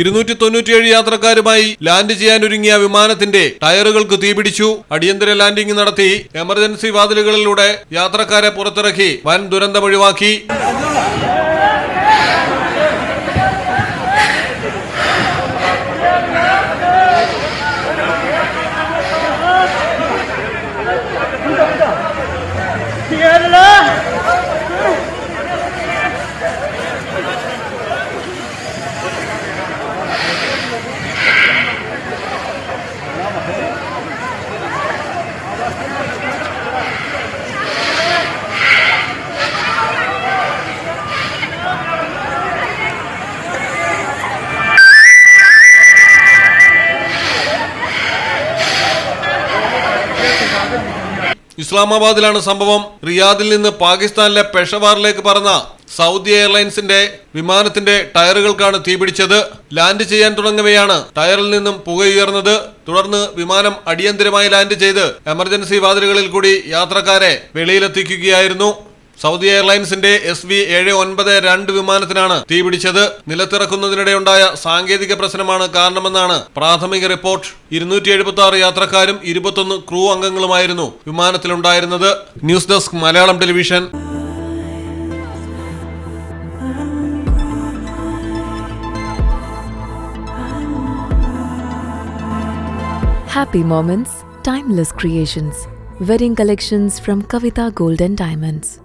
ഇരുന്നൂറ്റി തൊണ്ണൂറ്റിയേഴ് യാത്രക്കാരുമായി ലാൻഡ് ചെയ്യാനൊരുങ്ങിയ വിമാനത്തിന്റെ ടയറുകൾക്ക് തീപിടിച്ചു. അടിയന്തര ലാൻഡിംഗ് നടത്തി എമർജൻസി വാതിലുകളിലൂടെ യാത്രക്കാരെ പുറത്തിറക്കി വൻ ദുരന്തമൊഴിവാക്കി ഇസ്ലാമാബാദിലാണ് സംഭവം. റിയാദിൽ നിന്ന് പാകിസ്ഥാനിലെ പെഷവാറിലേക്ക് പറന്ന സൗദി എയർലൈൻസിന്റെ വിമാനത്തിന്റെ ടയറുകൾക്കാണ് തീപിടിച്ചത് ലാൻഡ് ചെയ്യാൻ തുടങ്ങവെയാണ് ടയറിൽ നിന്നും പുകയുയർന്നത് തുടർന്ന് വിമാനം അടിയന്തിരമായി ലാൻഡ് ചെയ്ത് എമർജൻസി വാതിലുകളിൽ കൂടി യാത്രക്കാരെ വെളിയിലെത്തിക്കുകയായിരുന്നു. സൗദി എയർലൈൻസിന്റെ എസ് വി ഏഴ് ഒൻപത് രണ്ട് വിമാനത്തിനാണ് തീപിടിച്ചത് നിലത്തിറക്കുന്നതിനിടെയുണ്ടായ സാങ്കേതിക പ്രശ്നമാണ് കാരണമെന്നാണ് പ്രാഥമിക റിപ്പോർട്ട് ഇരുന്നൂറ്റി എഴുപത്തി ആറ് യാത്രക്കാരും ഇരുപത്തൊന്ന് ക്രൂ അംഗങ്ങളുമായിരുന്നു വിമാനത്തിലുണ്ടായിരുന്നത് news desk Malayalam television Happy moments, timeless creations. Wedding collections from Kavita Gold and Diamonds.